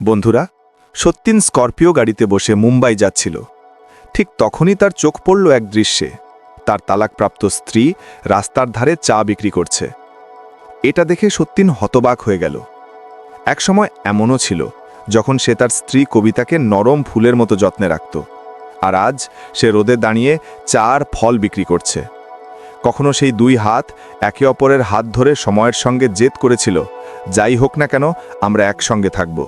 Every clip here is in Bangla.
বন্ধুরা, সত্যিন স্করপিও গাড়িতে বসে মুম্বাই যাচ্ছিল। ঠিক তখনই তার চোখ পড়ল এক দৃশ্যে। তার তালাকপ্রাপ্ত স্ত্রী রাস্তার ধারে চা বিক্রি করছে। এটা দেখে সত্যিন হতবাক হয়ে গেল। একসময় এমনও ছিল, যখন সে তার স্ত্রী কবিতাকে নরম ফুলের মতো যত্নে রাখত, আর আজ সে রোদে দাঁড়িয়ে চার ফল বিক্রি করছে। কখনো সেই দুই হাত একে অপরের হাত ধরে সময়ের সঙ্গে জেদ করেছিল, যাই হোক না কেন আমরা একসঙ্গে থাকব।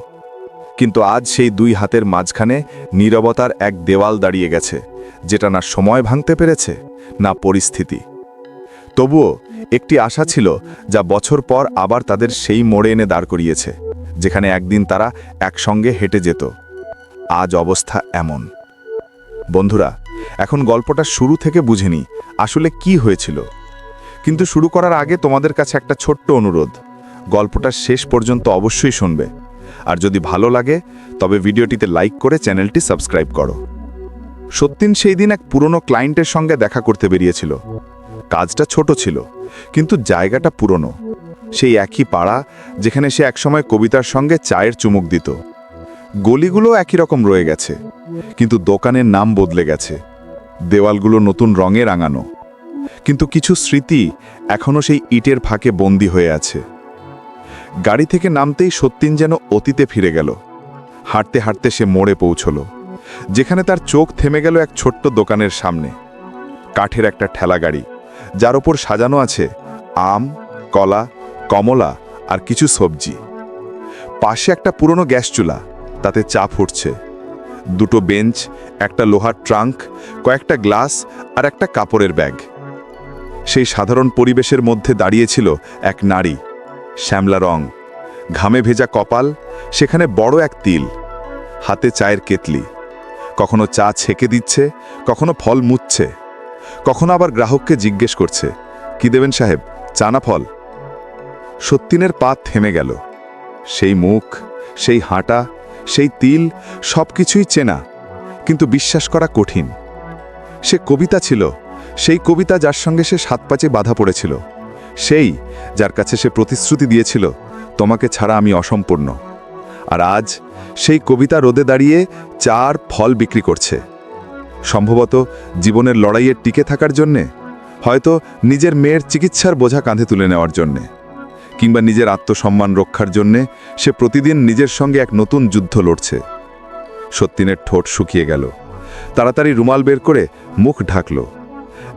কিন্তু আজ সেই দুই হাতের মাঝখানে নীরবতার এক দেওয়াল দাঁড়িয়ে গেছে, যেটা না সময় ভাঙতে পেরেছে, না পরিস্থিতি। তবুও একটি আশা ছিল যা বছর পর আবার তাদের সেই মোড়ে এনে দাঁড় করিয়েছে, যেখানে একদিন তারা একসঙ্গে হেঁটে যেত। আজ অবস্থা এমন। বন্ধুরা, এখন গল্পটা শুরু থেকে বুঝিনি আসলে কি হয়েছিল। কিন্তু শুরু করার আগে তোমাদের কাছে একটা ছোট্ট অনুরোধ। গল্পটা শেষ পর্যন্ত অবশ্যই শুনবে। আর যদি ভালো লাগে, তবে ভিডিওটিতে লাইক করে চ্যানেলটি সাবস্ক্রাইব করো। সত্যিন সেই দিন এক পুরনো ক্লায়েন্টের সঙ্গে দেখা করতে বেরিয়েছিল। কাজটা ছোট ছিল, কিন্তু জায়গাটা পুরনো। সেই একই পাড়া, যেখানে সে একসময় কবিতার সঙ্গে চায়ের চুমুক দিত। গলিগুলো একই রকম রয়ে গেছে, কিন্তু দোকানের নাম বদলে গেছে। দেওয়ালগুলো নতুন রঙে রাঙানো। কিন্তু কিছু স্মৃতি এখনও সেই ইটের ফাঁকে বন্দি হয়ে আছে। গাড়ি থেকে নামতেই সত্যিন যেন অতীতে ফিরে গেল। হাঁটতে হাঁটতে সে মোড়ে পৌঁছল, যেখানে তার চোখ থেমে গেল এক ছোট্ট দোকানের সামনে। কাঠের একটা ঠেলা গাড়ি, যার ওপর সাজানো আছে আম, কলা, কমলা আর কিছু সবজি। পাশে একটা পুরনো গ্যাস চুলা, তাতে চা ফুটছে। দুটো বেঞ্চ, একটা লোহার ট্রাঙ্ক, কয়েকটা গ্লাস আর একটা কাপড়ের ব্যাগ। সেই সাধারণ পরিবেশের মধ্যে দাঁড়িয়েছিল এক নারী। শ্যামলা রং, ঘামে ভেজা কপাল, সেখানে বড় এক তিল, হাতে চায়ের কেতলি কখনো চা ছেঁকে দিচ্ছে, কখনো ফল মুচ্ছে কখনো আবার গ্রাহককে জিজ্ঞেস করছে, কি দেবেন সাহেব, চা না ফল? সত্যিনের পা থেমে গেল। সেই মুখ, সেই হাঁটা, সেই তিল সব কিছুই চেনা, কিন্তু বিশ্বাস করা কঠিন। সে কবিতা ছিল, সেই কবিতা যার সঙ্গে সে সাত পাঁচে বাধা পড়েছিল। সেই যার কাছে সে প্রতিশ্রুতি দিয়েছিল, তোমাকে ছাড়া আমি অসম্পূর্ণ। আর আজ সেই কবিতা রোদে দাঁড়িয়ে চার ফল বিক্রি করছে। সম্ভবত জীবনের লড়াইয়ে টিকে থাকার জন্যে, হয়তো নিজের মেয়ের চিকিৎসার বোঝা কাঁধে তুলে নেওয়ার জন্যে, কিংবা নিজের আত্মসম্মান রক্ষার জন্যে সে প্রতিদিন নিজের সঙ্গে এক নতুন যুদ্ধ লড়ছে। সত্যিনের ঠোঁট শুকিয়ে গেল। তাড়াতাড়ি রুমাল বের করে মুখ ঢাকল।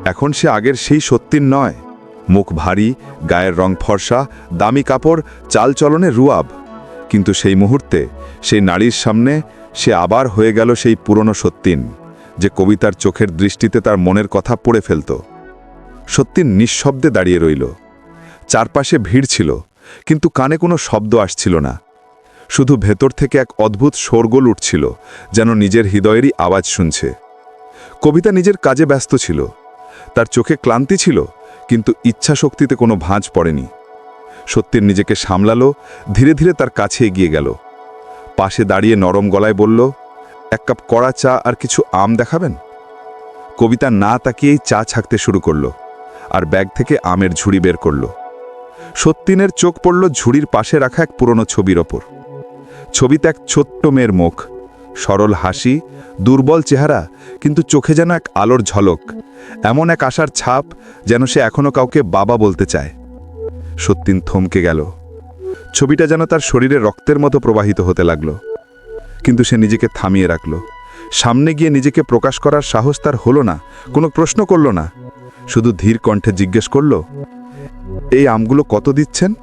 এখন সে আগের সেই সত্যিন নয় মুখ ভারী, গায়ের রং ফর্সা, দামি কাপড় চালচলনে রুয়াব। কিন্তু সেই মুহূর্তে সেই নারীর সামনে সে আবার হয়ে গেল সেই পুরনো সত্যিন যে কবিতার চোখের দৃষ্টিতে তার মনের কথা পড়ে ফেলত। সত্যিন নিঃশব্দে দাঁড়িয়ে রইল। চারপাশে ভিড় ছিল, কিন্তু কানে কোনো শব্দ আসছিল না। শুধু ভেতর থেকে এক অদ্ভুত শোরগোল উঠছিল, যেন নিজের হৃদয়েরই আওয়াজ শুনছে। কবিতা নিজের কাজে ব্যস্ত ছিল। তার চোখে ক্লান্তি ছিল কিন্তু ইচ্ছা শক্তিতে কোনো ভাঁজ পড়েনি। সত্যির নিজেকে সামলালো, ধীরে ধীরে তার কাছে এগিয়ে গেল। পাশে দাঁড়িয়ে নরম গলায় বলল, এক কাপ কড়া চা আর কিছু আম দেখাবেন? কবিতা না তাকিয়েই চা ছাকতে শুরু করল আর ব্যাগ থেকে আমের ঝুড়ি বের করল। সত্যিনের চোখ পড়ল ঝুড়ির পাশে রাখা এক পুরনো ছবির ওপর। ছবিতে এক ছোট্ট মেয়ের মুখ। সরল হাসি, দুর্বল চেহারা, কিন্তু চোখে যেন এক আলোর ঝলক, এমন এক আশার ছাপ যেন সে এখনও কাউকে বাবা বলতে চায়। সত্যিন থমকে গেল। ছবিটা যেন তার শরীরে রক্তের মতো প্রবাহিত হতে লাগল। কিন্তু সে নিজেকে থামিয়ে রাখল। সামনে গিয়ে নিজেকে প্রকাশ করার সাহস তার হলো না, কোনো প্রশ্ন করল না। শুধু ধীর কণ্ঠে জিজ্ঞেস করল, এই আমগুলো কত দিচ্ছেন?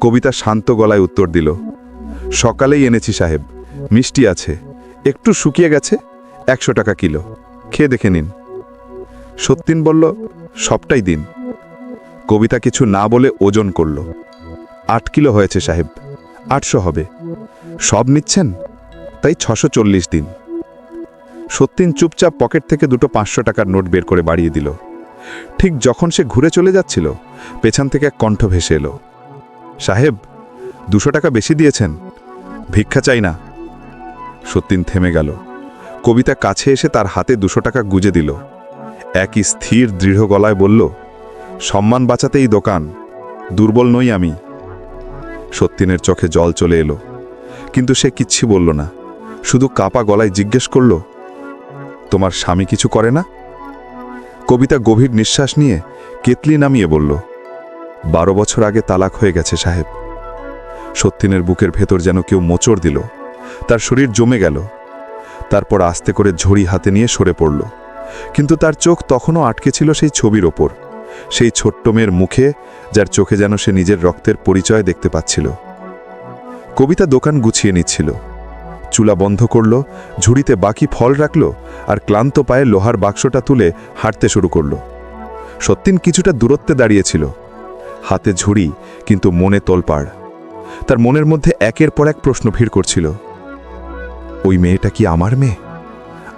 কবিতা শান্ত গলায় উত্তর দিল, সকালেই এনেছি সাহেব। মিষ্টি আছে। একটু শুকিয়ে গেছে, একশো টাকা কিলো। খেয়ে দেখে নিন। সত্যিন বলল, সবটাই দিন। কবিতা কিছু না বলে ওজন করল। আট কিলো হয়েছে সাহেব, আটশো হবে। সব নিচ্ছেন? তাই ছশো চল্লিশ দিন। সত্যিন চুপচাপ পকেট থেকে দুটো পাঁচশো টাকার নোট বের করে বাড়িয়ে দিল। ঠিক যখন সে ঘুরে চলে যাচ্ছিল, পেছন থেকে এক কণ্ঠ ভেসে এলো। সাহেব, দুশো টাকা বেশি দিয়েছেন? ভিক্ষা চাই না। সত্যিন থেমে গেল। কবিতা কাছে এসে তার হাতে দুশো টাকা গুজে দিল। একই স্থির দৃঢ় গলায় বলল, সম্মান বাঁচাতেই দোকান, দুর্বল নই আমি। সত্যিনের চোখে জল চলে এলো, কিন্তু সে কিচ্ছু বলল না। শুধু কাপা গলায় জিজ্ঞেস করল, তোমার স্বামী কিছু করে না? কবিতা গভীর নিঃশ্বাস নিয়ে কেতলি নামিয়ে বলল, বারো বছর আগে তালাক হয়ে গেছে সাহেব। সত্যিনের বুকের ভেতর যেন কেউ মোচড় দিল। তার শরীর জমে গেল। তারপর আস্তে করে ঝড়ি হাতে নিয়ে সরে পড়ল। কিন্তু তার চোখ তখনও আটকে ছিল সেই ছবির ওপর, সেই ছোট্ট মেয়ের মুখে, যার চোখে যেন সে নিজের রক্তের পরিচয় দেখতে পাচ্ছিল। কবিতা দোকান গুছিয়ে নিচ্ছিল। চুলা বন্ধ করল, ঝুড়িতে বাকি ফল রাখল আর ক্লান্ত পায়ে লোহার বাক্সটা তুলে হাঁটতে শুরু করল। সত্যিন কিছুটা দূরত্বে দাঁড়িয়েছিল। হাতে ঝুড়ি, কিন্তু মনে তোলপাড়। তার মনের মধ্যে একের পর এক প্রশ্ন ভিড় করছিল। ওই মেয়েটা কি আমার মেয়ে?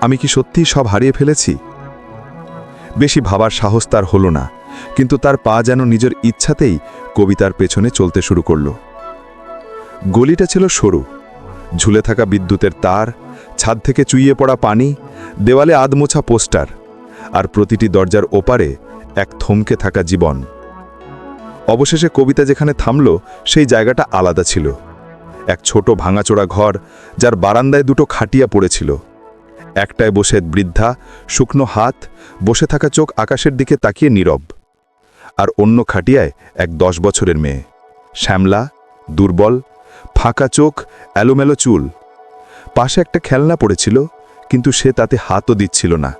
আমি কি সত্যিই সব হারিয়ে ফেলেছি? বেশি ভাবার সাহস তার হলো না, কিন্তু তার পা যেন নিজের ইচ্ছাতেই কবিতার পেছনে চলতে শুরু করল। গলিটা ছিল সরু, ঝুলে থাকা বিদ্যুতের তার, ছাদ থেকে চুইয়ে পড়া পানি, দেওয়ালে আধমোছা পোস্টার আর প্রতিটি দরজার ওপারে এক থমকে থাকা জীবন। অবশেষে কবিতা যেখানে থামল, সেই জায়গাটা আলাদা ছিল। এক ছোট ভাঙাচোরা ঘর, যার বারান্দায় দুটো খাটিয়া পড়েছিল। একটায় বসে বৃদ্ধা, শুকনো হাত, বসে থাকা চোখ আকাশের দিকে তাকিয়ে নীরব। আর অন্য খাটিয়ায় এক দশ বছরের মেয়ে। শ্যামলা, দুর্বল, ফাঁকা চোখ, এলোমেলো চুল। পাশে একটা খেলনা পড়েছিল, কিন্তু সে তাতে হাতও দিচ্ছিল না।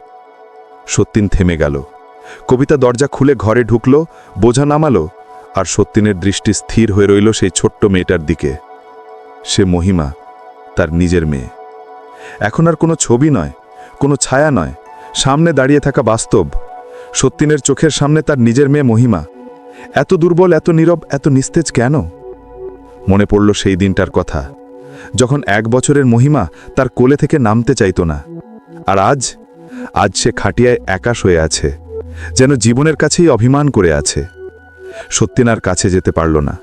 সত্যিন থেমে গেল। কবিতা দরজা খুলে ঘরে ঢুকল, বোঝা নামালো, আর সত্যিনের দৃষ্টি স্থির হয়ে রইল সেই ছোট্ট মেয়েটার দিকে। সে মহিমা, তার নিজের মেয়ে। এখন আর কোনো ছবি নয়, কোনো ছায়া নয়, সামনে দাঁড়িয়ে থাকা বাস্তব। সত্যিনের চোখের সামনে তার নিজের মেয়ে মহিমা। এত দুর্বল, এত নীরব, এত নিস্তেজ কেন? মনে পড়ল সেই দিনটার কথা, যখন এক বছরের মহিমা তার কোলে থেকে নামতে চাইত না। আর আজ আজ সে খাটিয়ায় একাশ হয়ে আছে, যেন জীবনের কাছেই অভিমান করে আছে। সত্যিনার কাছে যেতে পারল না,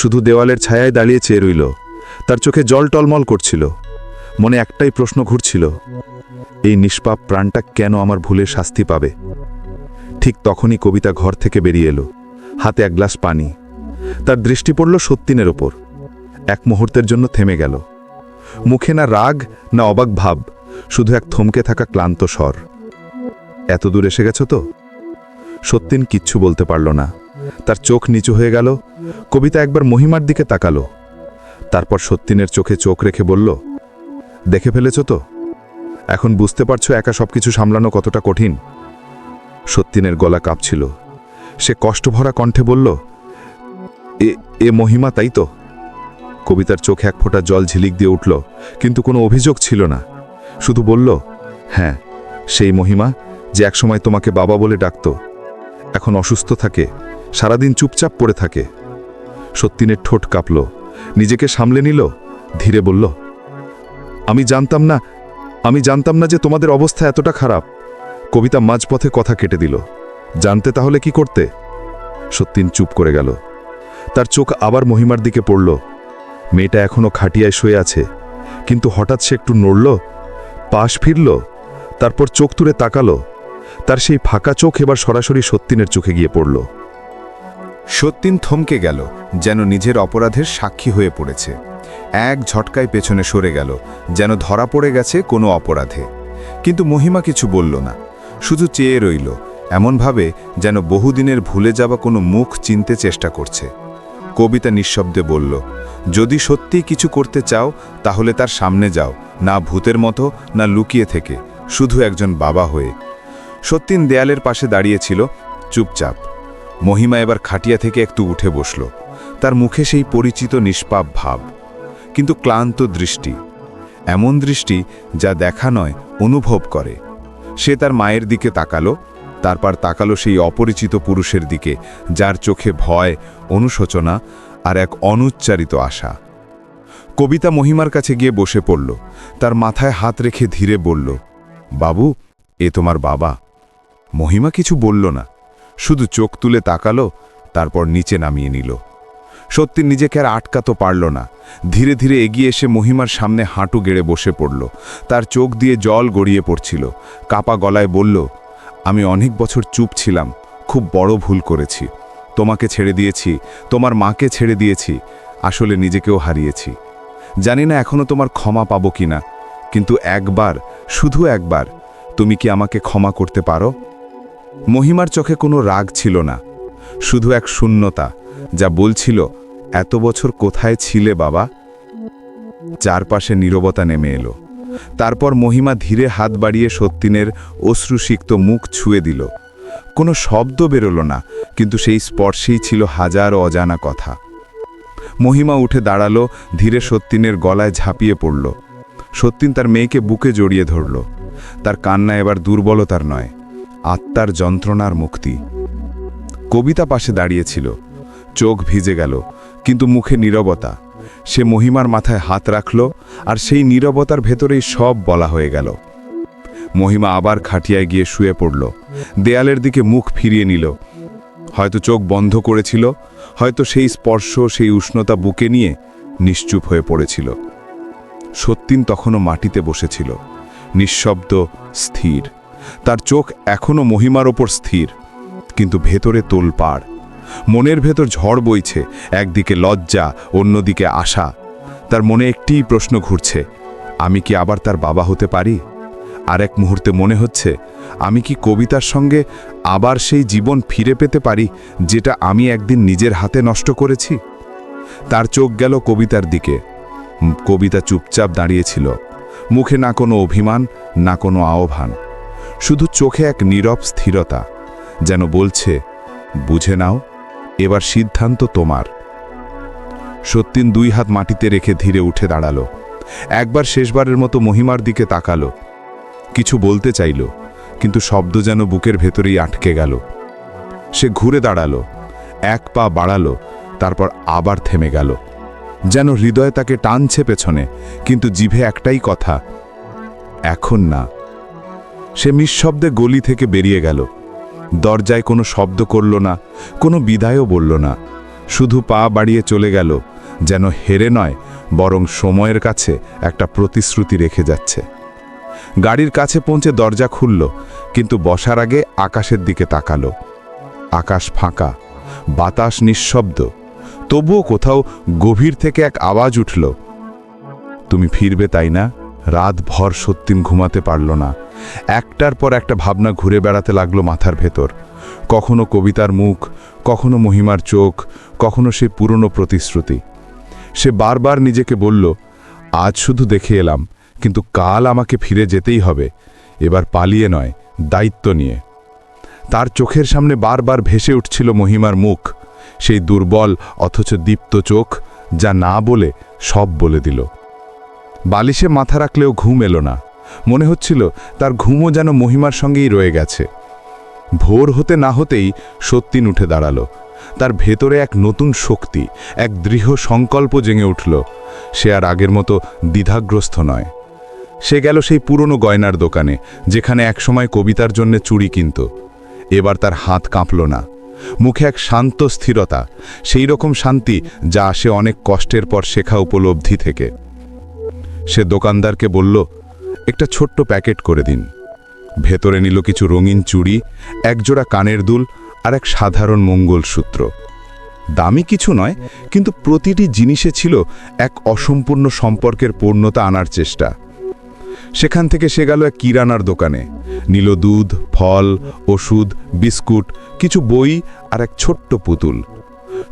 শুধু দেওয়ালের ছায়ায় দাঁড়িয়ে চেয়ে রইল। তার চোখে জল টলমল করছিল। মনে একটাই প্রশ্ন ঘুরছিল, এই নিষ্পাপ প্রাণটা কেন আমার ভুলে শাস্তি পাবে? ঠিক তখনই কবিতা ঘর থেকে বেরিয়ে এলো, হাতে এক গ্লাস পানি। তার দৃষ্টি পড়ল সত্যিনের ওপর। এক মুহূর্তের জন্য থেমে গেল। মুখে না রাগ, না অবাক ভাব, শুধু এক থমকে থাকা ক্লান্ত স্বর। এত দূর এসে গেছ তো? সত্যিন কিচ্ছু বলতে পারল না। তার চোখ নিচু হয়ে গেল, কবিতা একবার মহিমার দিকে তাকালো। তারপর সত্যিনের চোখে চোখ রেখে বলল, দেখে ফেলেছ তো? এখন বুঝতে পারছ একা সবকিছু সামলানো কতটা কঠিন? সত্যিনের গলা কাঁপছিল। সে কষ্টভরা কণ্ঠে বলল, এ এ মহিমা তাই তো? কবিতার চোখে এক ফোঁটা জল ঝিলিক দিয়ে উঠল, কিন্তু কোনো অভিযোগ ছিল না। শুধু বলল হ্যাঁ সেই মহিমা যে একসময় তোমাকে বাবা বলে ডাকত। এখন অসুস্থ থাকে, সারাদিন চুপচাপ পড়ে থাকে। সত্যিনের ঠোঁট কাঁপল। নিজেকে সামলে নিল, ধীরে বলল, আমি জানতাম না, আমি জানতাম না যে তোমাদের অবস্থা এতটা খারাপ। কবিতা মাঝপথে কথা কেটে দিল, জানতে তাহলে কি করতে? সত্যিন চুপ করে গেল। তার চোখ আবার মহিমার দিকে পড়ল, মেয়েটা এখনও খাটিয়ায় শুয়ে আছে, কিন্তু হঠাৎ সে একটু নড়ল, পাশ ফিরল, তারপর চোখ তুলে তাকালো, তার সেই ফাঁকা চোখ এবার সরাসরি সত্যিনের চোখে গিয়ে পড়ল। সত্যিন থমকে গেল, যেন নিজের অপরাধের সাক্ষী হয়ে পড়েছে। এক ঝটকায় পেছনে সরে গেল, যেন ধরা পড়ে গেছে কোনো অপরাধে। কিন্তু মহিমা কিছু বলল না, শুধু চেয়ে রইল, এমনভাবে যেন বহুদিনের ভুলে যাওয়া কোনো মুখ চিনতে চেষ্টা করছে। কবিতা নিঃশব্দে বলল, যদি সত্যি কিছু করতে চাও, তাহলে তার সামনে যাও, না ভূতের মতো, না লুকিয়ে থেকে, শুধু একজন বাবা হয়ে। সত্যিন দেয়ালের পাশে দাঁড়িয়েছিল চুপচাপ। মহিমা এবার খাটিয়া থেকে একটু উঠে বসল। তার মুখে সেই পরিচিত নিষ্পাপ ভাব, কিন্তু ক্লান্ত দৃষ্টি। এমন দৃষ্টি যা দেখা নয়, অনুভব করে। সে তার মায়ের দিকে তাকালো, তারপর তাকালো সেই অপরিচিত পুরুষের দিকে, যার চোখে ভয়, অনুশোচনা আর এক অনুচ্চারিত আশা। কবিতা মহিমার কাছে গিয়ে বসে পড়ল, তার মাথায় হাত রেখে ধীরে বলল, বাবু, এ তোমার বাবা। মহিমা কিছু বলল না। শুধু চোখ তুলে তাকালো, তারপর নিচে নামিয়ে নিল। সত্যি নিজেকে আর আটকাতো পারল না। ধীরে ধীরে এগিয়ে এসে মহিমার সামনে হাঁটু গেড়ে বসে পড়ল। তার চোখ দিয়ে জল গড়িয়ে পড়ছিল। কাপা গলায় বলল, আমি অনেক বছর চুপ ছিলাম, খুব বড় ভুল করেছি। তোমাকে ছেড়ে দিয়েছি, তোমার মাকে ছেড়ে দিয়েছি, আসলে নিজেকেও হারিয়েছি। জানি না এখনও তোমার ক্ষমা পাবো কিনা, কিন্তু একবার, শুধু একবার, তুমি কি আমাকে ক্ষমা করতে পারো? মহিমার চোখে কোনো রাগ ছিল না, শুধু এক শূন্যতা যা বলছিল, এত বছর কোথায় ছিলে বাবা? চারপাশে নীরবতা নেমে এলো। তারপর মহিমা ধীরে হাত বাড়িয়ে সত্যিনের অশ্রুসিক্ত মুখ ছুঁয়ে দিল। কোনো শব্দ বেরোলো না, কিন্তু সেই স্পর্শেই ছিল হাজার অজানা কথা। মহিমা উঠে দাঁড়াল, ধীরে সত্যিনের গলায় ঝাঁপিয়ে পড়ল। সত্যিন তার মেয়েকে বুকে জড়িয়ে ধরল। তার কান্না এবার দুর্বলতার নয়। আত্মার যন্ত্রণার মুক্তি। কবিতা পাশে দাঁড়িয়েছিল, চোখ ভিজে গেল, কিন্তু মুখে নীরবতা। সে মহিমার মাথায় হাত রাখল, আর সেই নীরবতার ভেতরেই সব বলা হয়ে গেল। মহিমা আবার খাটিয়ায় গিয়ে শুয়ে পড়ল, দেয়ালের দিকে মুখ ফিরিয়ে নিল। হয়তো চোখ বন্ধ করেছিল, হয়তো সেই স্পর্শ, সেই উষ্ণতা বুকে নিয়ে নিশ্চুপ হয়ে পড়েছিল। সত্যিন তখনও মাটিতে বসেছিল, নিঃশব্দ, স্থির। তার চোখ এখনও মহিমার ওপর স্থির, কিন্তু ভেতরে তোলপাড়। মনের ভেতর ঝড় বইছে, একদিকে লজ্জা, অন্যদিকে আশা। তার মনে একটিই প্রশ্ন ঘুরছে, আমি কি আবার তার বাবা হতে পারি? আর এক মুহূর্তে মনে হচ্ছে, আমি কি কবিতার সঙ্গে আবার সেই জীবন ফিরে পেতে পারি, যেটা আমি একদিন নিজের হাতে নষ্ট করেছি? তার চোখ গেল কবিতার দিকে। কবিতা চুপচাপ দাঁড়িয়েছিল মুখে না কোনো অভিমান, না কোনো আহ্বান। শুধু চোখে এক নীরব স্থিরতা, যেন বলছে, বুঝে নাও, এবার সিদ্ধান্ত তোমার। সত্যিন দুই হাত মাটিতে রেখে ধীরে উঠে দাঁড়াল। একবার শেষবারের মতো মহিমার দিকে তাকালো। কিছু বলতে চাইল, কিন্তু শব্দ যেন বুকের ভেতরেই আটকে গেল। সে ঘুরে দাঁড়াল, এক পা বাড়ালো, তারপর আবার থেমে গেল। যেন হৃদয় তাকে টানছে পেছনে, কিন্তু জিভে একটাই কথা, এখন না। সে নিঃশব্দে গলি থেকে বেরিয়ে গেল। দরজায় কোনো শব্দ করল না, কোনো বিদায়ও বলল না। শুধু পা বাড়িয়ে চলে গেল, যেন হেরে নয়, বরং সময়ের কাছে একটা প্রতিশ্রুতি রেখে যাচ্ছে। গাড়ির কাছে পৌঁছে দরজা খুলল, কিন্তু বসার আগে আকাশের দিকে তাকালো। আকাশ ফাঁকা, বাতাস নিঃশব্দ। তবুও কোথাও গভীর থেকে এক আওয়াজ উঠল। তুমি ফিরবে তাই না? রাত ভর সত্যিম ঘুমাতে পারল না। একটার পর একটা ভাবনা ঘুরে বেড়াতে লাগল মাথার ভেতর। কখনো কবিতার মুখ, কখনো মহিমার চোখ, কখনো সে পুরনো প্রতিশ্রুতি। সে বারবার নিজেকে বলল, আজ শুধু দেখে এলাম, কিন্তু কাল আমাকে ফিরে যেতেই হবে। এবার পালিয়ে নয়, দায়িত্ব নিয়ে। তার চোখের সামনে বারবার ভেসে উঠছিল মহিমার মুখ, সেই দুর্বল অথচ দীপ্ত চোখ, যা না বলে সব বলে দিল। বালিশে মাথা রাখলেও ঘুম এলো না। মনে হচ্ছিল তার ঘুমও যেন মহিমার সঙ্গেই রয়ে গেছে। ভোর হতে না হতেই সত্যিন উঠে দাঁড়াল। তার ভেতরে এক নতুন শক্তি, এক দৃঢ় সংকল্প জেঙে উঠল। সে আর আগের মতো দ্বিধাগ্রস্ত নয়। সে গেল সেই পুরনো গয়নার দোকানে, যেখানে একসময় কবিতার জন্য চুড়ি কিনত। এবার তার হাত কাঁপল না। মুখে এক শান্ত স্থিরতা, সেই রকম শান্তি যা আসে অনেক কষ্টের পর শেখা উপলব্ধি থেকে। সে দোকানদারকে বলল একটা ছোট্ট প্যাকেট করে দিন। ভেতরে নিল কিছু রঙিন চুড়ি, একজোড়া কানের দুল আর এক সাধারণ মঙ্গলসূত্র। দামি কিছু নয়, কিন্তু প্রতিটি জিনিসে ছিল এক অসম্পূর্ণ সম্পর্কের পূর্ণতা আনার চেষ্টা। সেখান থেকে সে গেল এক কিরানার দোকানে। নিল দুধ, ফল, ওষুধ, বিস্কুট, কিছু বই আর এক ছোট্ট পুতুল।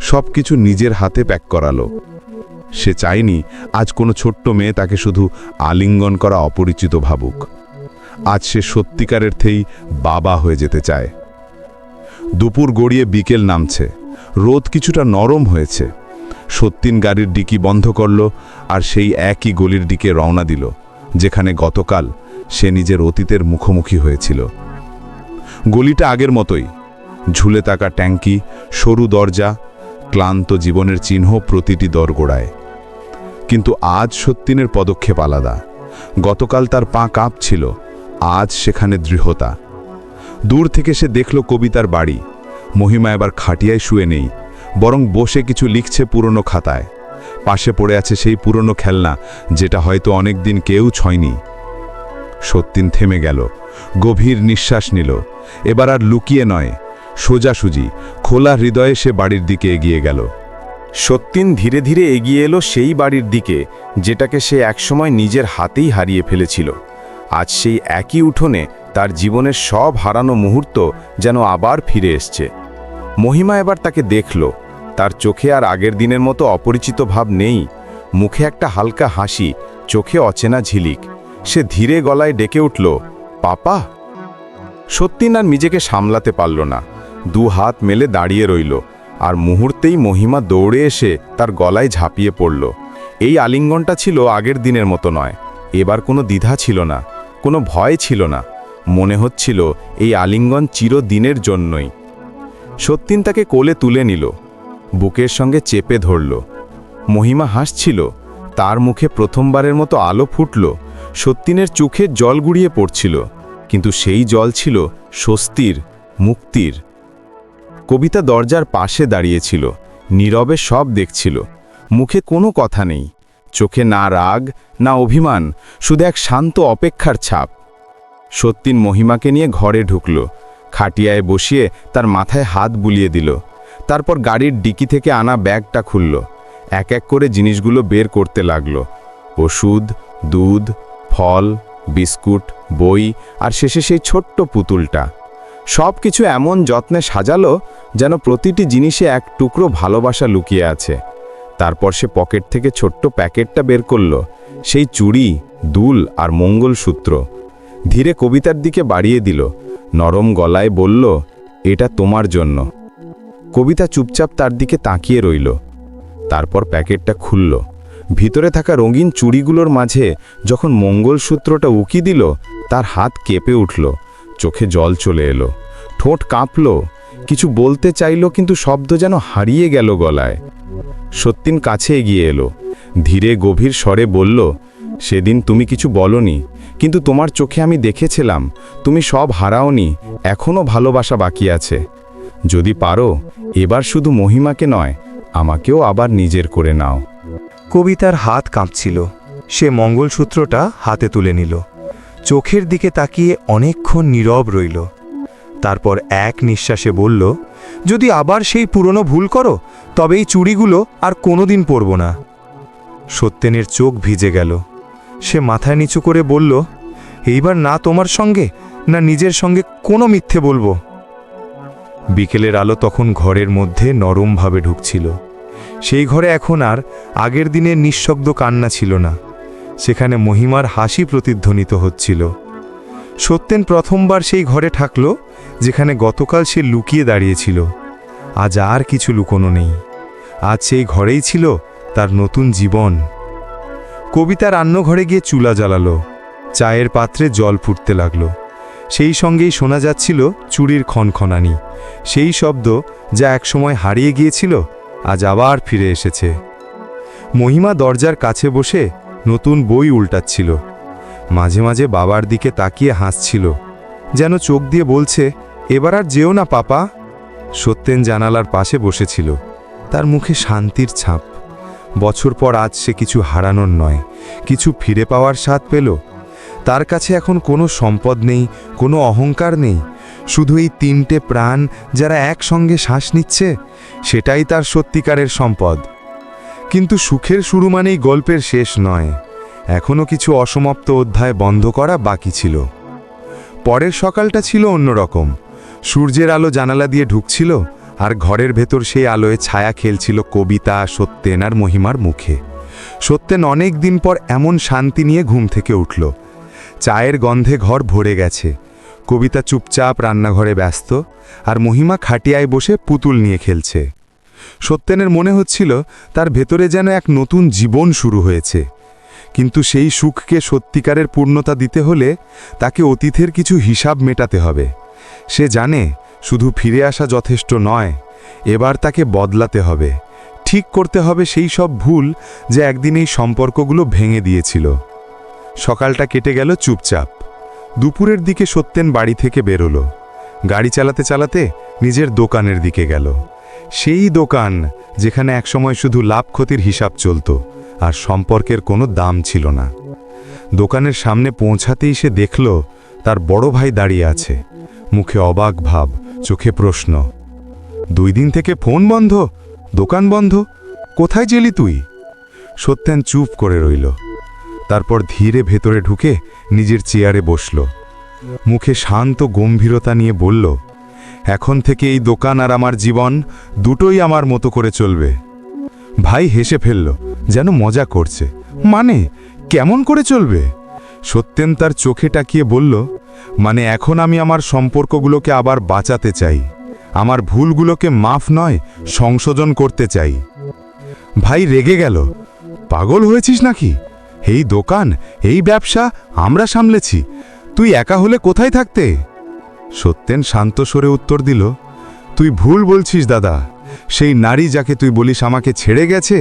সব কিছু নিজের হাতে প্যাক করালো। সে চায়নি আজ কোনো ছোট্ট মেয়ে তাকে শুধু আলিঙ্গন করা অপরিচিত ভাবুক। আজ সে সত্যিকারের থেই বাবা হয়ে যেতে চায়। দুপুর গড়িয়ে বিকেল নামছে। রোদ কিছুটা নরম হয়েছে। সত্যিন গাড়ির ডিকি বন্ধ করল আর সেই একই গলির দিকে রওনা দিল, যেখানে গতকাল সে নিজের অতীতের মুখোমুখি হয়েছিল। গলিটা আগের মতোই। ঝুলে থাকা ট্যাঙ্কি, সরু দরজা, ক্লান্ত জীবনের চিহ্ন প্রতিটি দরগোড়ায়। কিন্তু আজ সত্যিনের পদক্ষেপ আলাদা। গতকাল তার পা কাঁপছিল, আজ সেখানে দৃঢ়তা। দূর থেকে সে দেখল কবিতার বাড়ি। মহিমা এবার খাটিয়ায় শুয়ে নেই, বরং বসে কিছু লিখছে পুরনো খাতায়। পাশে পড়ে আছে সেই পুরনো খেলনা, যেটা হয়তো অনেক দিন কেউ ছয়নি। সত্যিন থেমে গেল, গভীর নিঃশ্বাস নিল। এবার আর লুকিয়ে নয়, সোজাসুজি, খোলা হৃদয়ে সে বাড়ির দিকে এগিয়ে গেল। সত্যিন ধীরে ধীরে এগিয়ে এলো সেই বাড়ির দিকে, যেটাকে সে একসময় নিজের হাতেই হারিয়ে ফেলেছিল। আজ সেই একই উঠোনে তার জীবনের সব হারানো মুহূর্ত যেন আবার ফিরে এসছে। মহিমা এবার তাকে দেখল। তার চোখে আর আগের দিনের মতো অপরিচিত ভাব নেই। মুখে একটা হালকা হাসি, চোখে অচেনা ঝিলিক। সে ধীরে গলায় ডেকে উঠল, পাপা! সত্যিন আর নিজেকে সামলাতে পারল না। দু হাত মেলে দাঁড়িয়ে রইল। আর মুহূর্তেই মহিমা দৌড়ে এসে তার গলায় ঝাঁপিয়ে পড়ল। এই আলিঙ্গনটা ছিল আগের দিনের মতো নয়। এবার কোনো দ্বিধা ছিল না, কোনো ভয় ছিল না। মনে হচ্ছিল এই আলিঙ্গন চিরদিনের জন্যই। সত্যিন তাকে কোলে তুলে নিল, বুকের সঙ্গে চেপে ধরল। মহিমা হাসছিল, তার মুখে প্রথমবারের মতো আলো ফুটল, সত্যিনের চোখে জল গুড়িয়ে পড়ছিল। কিন্তু সেই জল ছিল স্বস্তির, মুক্তির। কবিতা দরজার পাশে দাঁড়িয়েছিল, নীরবে সব দেখছিল। মুখে কোনো কথা নেই, চোখে না রাগ, না অভিমান, শুধু এক শান্ত অপেক্ষার ছাপ। সত্যিন মহিমাকে নিয়ে ঘরে ঢুকল, খাটিয়ায় বসিয়ে তার মাথায় হাত বুলিয়ে দিল। তারপর গাড়ির ডিকি থেকে আনা ব্যাগটা খুলল। এক এক করে জিনিসগুলো বের করতে লাগল। ওষুধ, দুধ, ফল, বিস্কুট, বই আর শেষে সেই ছোট্ট পুতুলটা। সব কিছু এমন যত্নে সাজালো যেন প্রতিটি জিনিসে এক টুকরো ভালোবাসা লুকিয়ে আছে। তারপর সে পকেট থেকে ছোট্ট প্যাকেটটা বের করল। সেই চুড়ি, দুল আর মঙ্গলসূত্র। ধীরে কবিতার দিকে বাড়িয়ে দিল। নরম গলায় বলল, এটা তোমার জন্য। কবিতা চুপচাপ তার দিকে তাকিয়ে রইল। তারপর প্যাকেটটা খুলল। ভিতরে থাকা রঙিন চুড়িগুলোর মাঝে যখন মঙ্গলসূত্রটা উকি দিল, তার হাত কেঁপে উঠল। চোখে জল চলে এলো। ঠোঁট কাঁপল, কিছু বলতে চাইল কিন্তু শব্দ যেন হারিয়ে গেল গলায়। সত্যিন কাছে এগিয়ে এলো, ধীরে গভীর স্বরে বলল, সেদিন তুমি কিছু বলনি, কিন্তু তোমার চোখে আমি দেখেছিলাম, তুমি সব হারাওনি এখনও ভালোবাসা বাকি আছে। যদি পারো, এবার শুধু মহিমাকে নয়, আমাকেও আবার নিজের করে নাও। কবিতার হাত কাঁপছিল, সে মঙ্গলসূত্রটা হাতে তুলে নিল। চোখের দিকে তাকিয়ে অনেকক্ষণ নীরব রইল। তারপর এক নিঃশ্বাসে বলল, যদি আবার সেই পুরনো ভুল করো, তবে এই চুড়িগুলো আর কোনোদিন পরব না। সত্যেনের চোখ ভিজে গেল। সে মাথায় নিচু করে বলল, এইবার না তোমার সঙ্গে, না নিজের সঙ্গে কোনো মিথ্যে বলব। বিকেলের আলো তখন ঘরের মধ্যে নরমভাবে ঢুকছিল। সেই ঘরে এখন আর আগের দিনের নিঃশব্দ কান্না ছিল না। সেখানে মহিমার হাসি প্রতিধ্বনিত হচ্ছিল। সত্যেন প্রথমবার সেই ঘরে থাকল যেখানে গতকাল সে লুকিয়ে দাঁড়িয়েছিল। আজ আর কিছু লুকোনো নেই। আজ সেই ঘরেই ছিল তার নতুন জীবন। কবিতা রান্নাঘরে গিয়ে চুলা জ্বালালো, চায়ের পাত্রে জল ফুটতে লাগল। সেই সঙ্গেই শোনা যাচ্ছিল চুরির খনখনানি। সেই শব্দ যা একসময় হারিয়ে গিয়েছিল, আজ আবার ফিরে এসেছে। মহিমা দরজার কাছে বসে নতুন বই উল্টাচ্ছিল। মাঝে মাঝে বাবার দিকে তাকিয়ে হাসছিল। যেন চোখ দিয়ে বলছে, এবার আর যেও না, পাপা। সত্যেন জানালার পাশে বসেছিল। তার মুখে শান্তির ছাপ। বছর পর আজ সে কিছু হারানোর নয়, কিছু ফিরে পাওয়ার স্বাদ পেল। তার কাছে এখন কোনো সম্পদ নেই, কোনো অহংকার নেই। শুধু এই তিনটে প্রাণ যারা একসঙ্গে শ্বাস নিচ্ছে, সেটাই তার সত্যিকারের সম্পদ। কিন্তু সুখের শুরু মানেই গল্পের শেষ নয়। এখনও কিছু অসমাপ্ত অধ্যায় বন্ধ করা বাকি ছিল। পরের সকালটা ছিল অন্যরকম। সূর্যের আলো জানালা দিয়ে ঢুকছিল, আর ঘরের ভেতর সেই আলোয় ছায়া খেলছিল কবিতা, সত্যেন আর মহিমার মুখে। সত্যেন অনেক দিন পর এমন শান্তি নিয়ে ঘুম থেকে উঠল। চায়ের গন্ধে ঘর ভরে গেছে। কবিতা চুপচাপ রান্নাঘরে ব্যস্ত, আর মহিমা খাটিয়ায় বসে পুতুল নিয়ে খেলছে। সত্যেনের মনে হচ্ছিল তার ভেতরে যেন এক নতুন জীবন শুরু হয়েছে। কিন্তু সেই সুখকে সত্যিকারের পূর্ণতা দিতে হলে তাকে অতীতের কিছু হিসাব মেটাতে হবে। সে জানে শুধু ফিরে আসা যথেষ্ট নয়, এবার তাকে বদলাতে হবে। ঠিক করতে হবে সেই সব ভুল যে একদিন এই সম্পর্কগুলো ভেঙে দিয়েছিল। সকালটা কেটে গেল চুপচাপ। দুপুরের দিকে সত্যেন বাড়ি থেকে বেরোলো। গাড়ি চালাতে চালাতে নিজের দোকানের দিকে গেল। সেই দোকান যেখানে একসময় শুধু লাভ ক্ষতির হিসাব চলত, আর সম্পর্কের কোনো দাম ছিল না। দোকানের সামনে পৌঁছাতেই সে দেখল, তার বড় ভাই দাঁড়িয়ে আছে। মুখে অবাক ভাব, চোখে প্রশ্ন, দুই দিন থেকে ফোন বন্ধ? দোকান বন্ধ? কোথায় জেলি তুই? সত্যেন চুপ করে রইল। তারপর ধীরে ভেতরে ঢুকে নিজের চেয়ারে বসল। মুখে শান্ত গম্ভীরতা নিয়ে বলল এখন থেকে এই দোকান আর আমার জীবন দুটোই আমার মতো করে চলবে। ভাই হেসে ফেলল, যেন মজা করছে। মানে কেমন করে চলবে? সত্যেন তার চোখে টাকিয়ে বলল মানে এখন আমি আমার সম্পর্কগুলোকে আবার বাঁচাতে চাই। আমার ভুলগুলোকে মাফ নয়, সংশোধন করতে চাই। ভাই রেগে গেল, পাগল হয়েছিস নাকি? এই দোকান, এই ব্যবসা, আমরা সামলেছি। তুই একা হলে কোথায় থাকতে? সত্যেন শান্ত স্বরে উত্তর দিল, তুই ভুল বলছিস দাদা। সেই নারী যাকে তুই বলিস আমাকে ছেড়ে গেছে,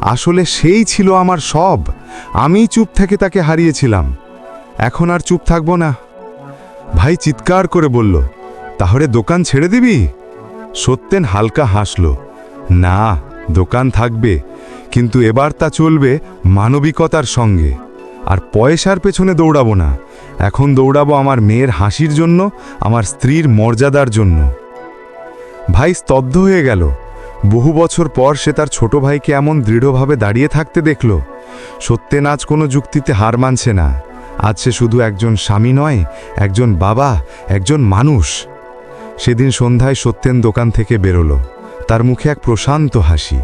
আসলে সেই ছিল আমার সব। আমি চুপ থেকে তাকে হারিয়েছিলাম। এখন আর চুপ থাকব না। ভাই চিৎকার করে বলল, তাহলে দোকান ছেড়ে দিবি? সত্যেন হালকা হাসল, না, দোকান থাকবে, কিন্তু এবার তা চলবে মানবিকতার সঙ্গে। আর পয়সার পেছনে দৌড়াবো না। এখন দৌড়াবো আমার মেয়ের হাসির জন্য, আমার স্ত্রীর মর্যাদার জন্য। ভাই স্তব্ধ হয়ে গেল। বহু বছর পর সে তার ছোট ভাইকে এমন দৃঢ়ভাবে দাঁড়িয়ে থাকতে দেখল। সত্যেন আজ কোনো যুক্তিতে হার মানছে না। আজ সে শুধু একজন স্বামী নয়, একজন বাবা, একজন মানুষ। সেদিন সন্ধ্যায় সত্যেন দোকান থেকে বেরোলো। তার মুখে এক প্রশান্ত হাসি।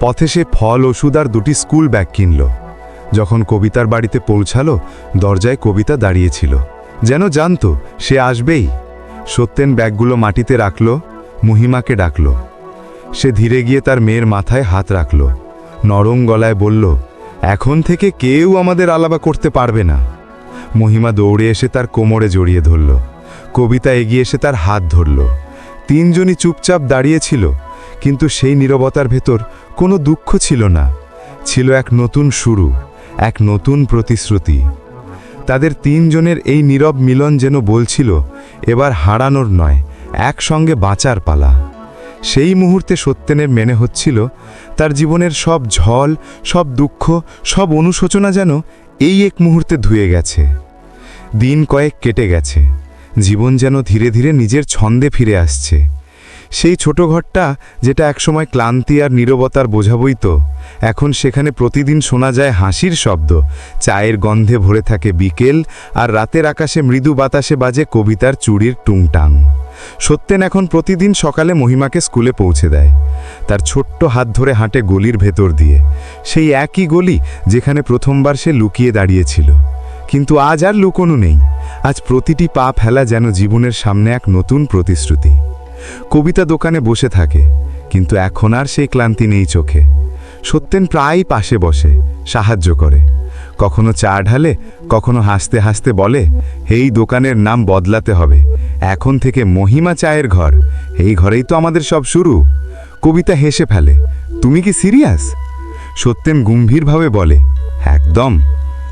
পথে সে ফল, ওষুধ আর দুটি স্কুল ব্যাগ কিনল। যখন কবিতার বাড়িতে পৌঁছালো, দরজায় কবিতা দাঁড়িয়েছিল। যেন জানতো, সে আসবেই। সত্যেন ব্যাগগুলো মাটিতে রাখল, মহিমাকে ডাকল। সে ধীরে গিয়ে তার মেয়ের মাথায় হাত রাখল। নরম গলায় বলল, এখন থেকে কেউ আমাদের আলাবা করতে পারবে না। মহিমা দৌড়ে এসে তার কোমরে জড়িয়ে ধরল। কবিতা এগিয়ে এসে তার হাত ধরল। তিনজনই চুপচাপ দাঁড়িয়েছিল, কিন্তু সেই নীরবতার ভেতর কোনো দুঃখ ছিল না। ছিল এক নতুন শুরু। এক নতুন প্রতিশ্রুতি। তাদের তিনজনের এই নীরব মিলন যেন বলছিল, এবার হারানোর নয়, একসঙ্গে বাঁচার পালা। সেই মুহূর্তে সত্যেনের মেনে হচ্ছিল, তার জীবনের সব ঝল, সব দুঃখ, সব অনুশোচনা যেন এই এক মুহূর্তে ধুয়ে গেছে। দিন কয়েক কেটে গেছে, জীবন যেন ধীরে ধীরে নিজের ছন্দে ফিরে আসছে। সেই ছোট ঘরটা যেটা একসময় ক্লান্তি আর নীরবতার বোঝাবই তো এখন সেখানে প্রতিদিন শোনা যায় হাসির শব্দ। চায়ের গন্ধে ভরে থাকে বিকেল আর রাতের আকাশে মৃদু বাতাসে বাজে কবিতার চুড়ির টুংটাং। সত্যেন এখন প্রতিদিন সকালে মহিমাকে স্কুলে পৌঁছে দেয়। তার ছোট্ট হাত ধরে হাঁটে গলির ভেতর দিয়ে। সেই একই গলি যেখানে প্রথমবার সে লুকিয়ে দাঁড়িয়েছিল। কিন্তু আজ আর লুকোনো নেই। আজ প্রতিটি পা ফেলা যেন জীবনের সামনে এক নতুন প্রতিশ্রুতি। কবিতা দোকানে বসে থাকে, কিন্তু এখন আর সেই ক্লান্তি নেই চোখে। সত্যেন প্রায়ই পাশে বসে, সাহায্য করে। কখনো চা ঢালে, কখনো হাসতে হাসতে বলে এই দোকানের নাম বদলাতে হবে। এখন থেকে মহিমা চায়ের ঘর। এই ঘরেই তো আমাদের সব শুরু। কবিতা হেসে ফেলে, তুমি কি সিরিয়াস? সত্যেন গম্ভীরভাবে বলে, একদম।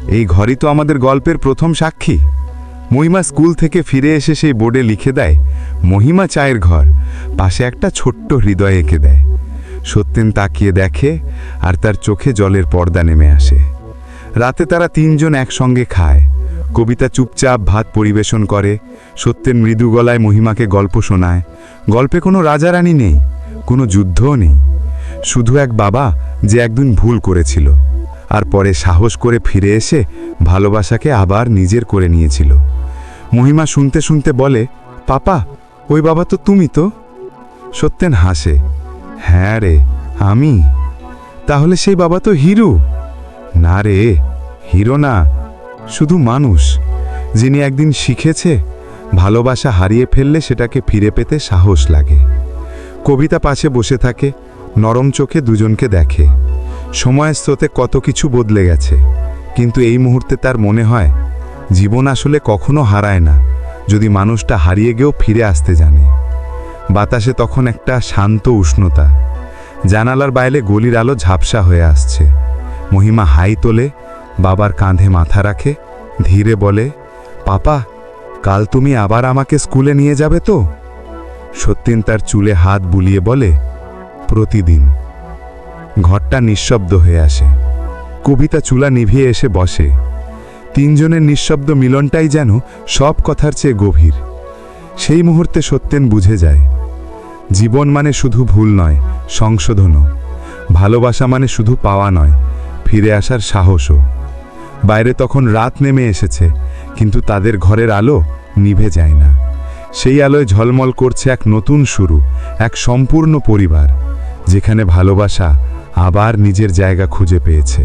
এই ঘরই তো আমাদের গল্পের প্রথম সাক্ষী। মহিমা স্কুল থেকে ফিরে এসে সেই বোর্ডে লিখে দেয়, মহিমা চায়ের ঘর। পাশে একটা ছোট্ট হৃদয় এঁকে দেয়। সত্যেন তাকিয়ে দেখে আর তার চোখে জলের পর্দা নেমে আসে। রাতে তারা তিনজন একসঙ্গে খায়। কবিতা চুপচাপ ভাত পরিবেশন করে। সত্যেন মৃদু গলায় মহিমাকে গল্প শোনায়। গল্পে কোনো রাজারানী নেই, কোনো যুদ্ধও নেই। শুধু এক বাবা যে একদিন ভুল করেছিল। আর পরে সাহস করে ফিরে এসে ভালোবাসাকে আবার নিজের করে নিয়েছিল। মহিমা শুনতে শুনতে বলে, পাপা, ওই বাবা তো তুমি তো? সত্যেন হাসে হ্যাঁ রে, আমি। তাহলে সেই বাবা তো হিরো? না রে, হিরো না, শুধু মানুষ। যিনি একদিন শিখেছে, ভালোবাসা হারিয়ে ফেললে সেটাকে ফিরে পেতে সাহস লাগে। কবিতা পাশে বসে থাকে, নরম চোখে দুজনকে দেখে। সময়ের স্রোতে কত কিছু বদলে গেছে। কিন্তু এই মুহূর্তে তার মনে হয় জীবন আসলে কখনো হারায় না, যদি মানুষটা হারিয়ে গিয়েও ফিরে আসতে জানে। বাতাসে তখন একটা শান্ত উষ্ণতা, জানালার বাইরে গলির আলো ঝাপসা হয়ে আসছে। মহিমা হাই তোলে, বাবার কাঁধে মাথা রাখে, ধীরে বলে, পাপা, কাল তুমি আবার আমাকে স্কুলে নিয়ে যাবে তো? সত্যিন তার চুলে হাত বুলিয়ে বলে, প্রতিদিন। ঘরটা নিঃশব্দ হয়ে আসে। কবিতা চুলা নিভিয়ে এসে বসে। তিনজনের নিঃশব্দ মিলনটাই যেন সব কথার চেয়ে গভীর। সেই মুহূর্তে সত্যেন বুঝে যায়, জীবন মানে শুধু ভুল নয়, সংশোধনও। ভালোবাসা মানে শুধু পাওয়া নয়, ফিরে আসার সাহসও। বাইরে তখন রাত নেমে এসেছে, কিন্তু তাদের ঘরের আলো নিভে যায় না। সেই আলোয় ঝলমল করছে এক নতুন শুরু, এক সম্পূর্ণ পরিবার, যেখানে ভালোবাসা আবার নিজের জায়গা খুঁজে পেয়েছে।